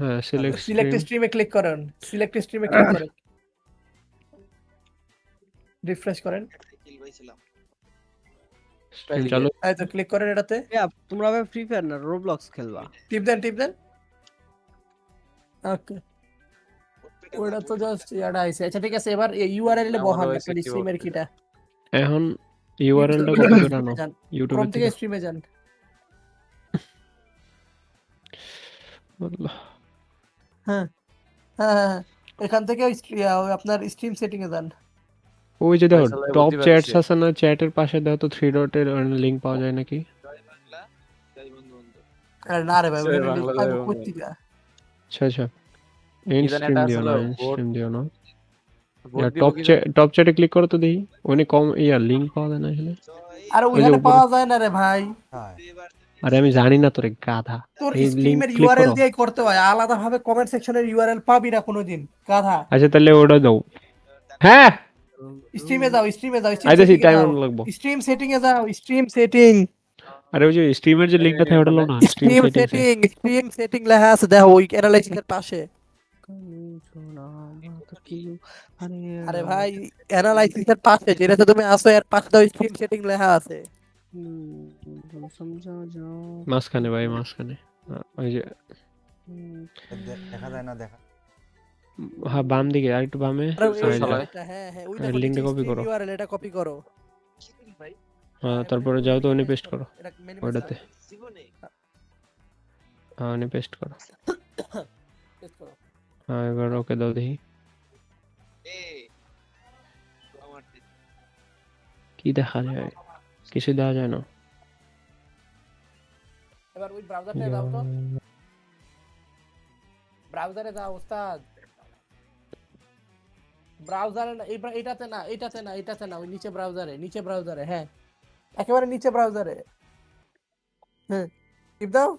হ্যাঁ select select স্ট্রিমে click করেন। সিলেক্ট স্ট্রিমে ক্লিক করেন। রিফ্রেশ করেন। স্ট্রিম এই তো ক্লিক করেন এটাতে। তোমরা ভাই ফ্রি ফায়ার না রোবলক্স খেলবা? টিপ দেন টিপ দেন। ওকে ওটা তো জাস্ট ইয়াটা আইছে। আচ্ছা ঠিক আছে এবার ইউআরএল এ বহান একটা স্ট্রিমের কিটা এখন ইউআরএলটা কত করে আনো। ইউটিউবে থেকে স্ট্রিমে যান। হ্যাঁ হ্যাঁ হ্যাঁ, এখান থেকে ওই স্ট্রি- আহ, ওই আপনার স্ট্রিম সেটিং এ যান। ওই যে দেখো টপ চ্যাটস পারছি। আছে না চ্যাটের পাশে দেখো তো থ্রি ডটের লিংক পাওয়া যায় নাকি? আরে না রে ভাই? আচ্ছা আচ্ছা। ইন জানি স্ট্রিম দিও না আসলে স্ট্রিম দিও না। টপ চ্যাট টপ চ্যাটে ক্লিক করো তো দেখি। ওখানে কম ইয়া লিংক পাওয়া যায় না এখানে আরে ওই ওইখানে পাওয়া যায় না রে ভাই। আরে আমি জানি না তোরে গাধা। তোর স্ট্রিমের ইউআরএল। দিয়ে করতে হয়। আলাদা ভাবে কমেন্ট সেকশনের ইউআরএল পাবি না কোনোদিন। গাধা। আচ্ছা তাহলে ওটা দাও। হ্যাঁ? স্ট্রিমে যাও স্ট্রিমে যাও আইতেছি টাইম লাগবো। স্ট্রিম সেটিং এ যাও স্ট্রিম সেটিং আরে ওই যে স্ট্রিমের যে লিংকটা থাকে ওটা লো না। Stream stream setting stream setting লেখা আছে। দেখো ওই অ্যানালাইসিস এর পাশে। আরে ভাই অ্যানালাইসিস এর পাশে। যেটাতে তুমি আসো এর পাশে দাও স্ট্রিম সেটিং লেখা আছে। সমঝা যাও মাঝখানে ভাই মাঝখানে ওই যে দেখা যায় না দেখা হ্যাঁ বাম দিকে আর একটু বামে লিঙ্কটা stream করো। এটা কপি করো হ্যাঁ তারপরে যাও তো উনি পেস্ট করো ওটাতে হ্যাঁ উনি পেস্ট করো paste করো। হ্যাঁ এবার ওকে দাও দেখি কি দেখা যায় কিছু দেওয়া যায় না। এবার ওই ব্রাউজারটা দাও তো। ব্রাউজারে যাও, ওস্তাদ। ব্রাউজারে এটাতে না এটাতে না এটাতে না, ওই নিচে ব্রাউজারে নিচে ব্রাউজারে হ্যাঁ। একেবারে নিচে ব্রাউজারে হ্যাঁ টিপ দাও।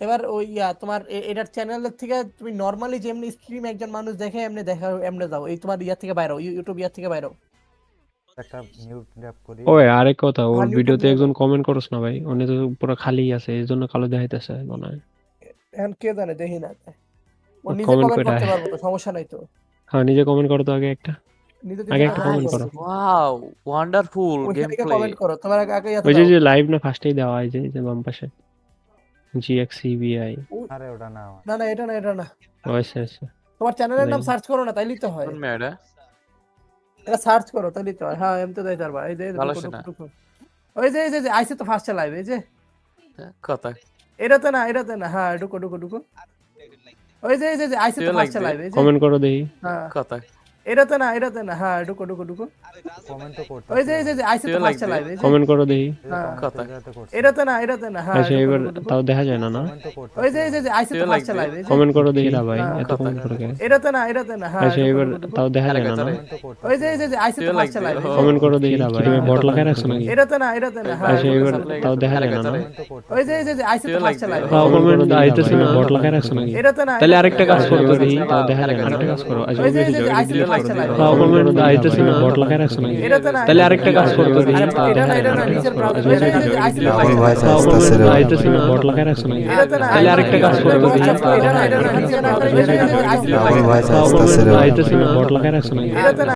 এবার ওই, ইয়া, তোমার এটার চ্যানেলের থেকে তুমি নর্মালি যেমনি স্ট্রিম একজন মানুষ দেখে, এমনি দেখা, এমনি যাও, এই তোমার ইয়া থেকে বাইরো ইউটিউব ইয়া থেকে বাইরো। একটা মিউট ট্যাপ করি। ওই আরেক কথা ওর আর ভিডিওতে একজন কমেন্ট করছ না ভাই? উনি তো পুরো খালি আছে এই জন্য কালো দেখাইতেছে মনে হয়। এখন কে জানে দেখি না। ও নিজে কমেন্ট করতে। পারব তো সমস্যা নাই তো। হ্যাঁ নিজে কমেন্ট করো তো আগে একটা। আগে একটা সমস্যা করো। Wow wonderful game play comment করো তোমার আগে আগে ওই যে যে লাইভ না ফার্স্টেই দেওয়া হয় যে যে বাম পাশে। জিএক্সিবিআই আরে ওটা না না না এটা না এটা না। আচ্ছা আচ্ছা। তোমার চ্যানেলের নাম সার্চ করো না তাইলেই তো হয়। কোন মেয়েটা? এটা সার্চ করো তাহলে তো হ্যাঁ এম তো দেয় পারবা। এই যে। ওই যে এই যে আইছে আইসে তো ফার্স্ট লাইভ এই যে। কথা। এটা তো না। এটা তো না হ্যাঁ ডুকো ডুকো ডুকো ওই যে এই যে আইছে আইসে তো ফার্স্ট। লাইভ এই যে। কমেন্ট করো দেই হ্যাঁ। কথা। এটাতে না এটাতে না। হ্যাঁ ঢুকো ঢুকো ঢুকো। কমেন্ট তো করতে ওই যে এই যে আইসে তো ফার্স্ট লাইভ এই কমেন্ট করো দেখি। কথা। এটাতে না এটাতে না। হ্যাঁ আচ্ছা এবার। তাও দেখা যায় না না? ওই যে এই যে আইসে তো ফার্স্ট লাইভ এই কমেন্ট করো দেখি না ভাই হ্যাঁ, এত। কমেন্ট করে কেন? এটাতে না এটাতে না। হ্যাঁ আচ্ছা এবার। তাও দেখা যায় না না? ওই যে এই যে আইসে তো ফার্স্ট লাইভ এই কমেন্ট করো দেখি না ভাই বট লাগায় রাখছো নাকি? এটাতে না এটাতে না। হ্যাঁ আচ্ছা এবার। তাও দেখা যায় না না? ওই যে এই যে আইসে তো ফার্স্ট লাইভ তাও কমেন্ট আইতেছে না বট লাগায় রাখছো নাকি এটাতে না তাহলে আরেকটা কাজ করো দেখি তাও দেখা যায় না আরেকটা কাজ করো আচ্ছা তাহলে আরেকটা। কাজ করতে দিই না আরেকটা কাজ করতে না, তাহলে আরেকটা কাজ করো এটা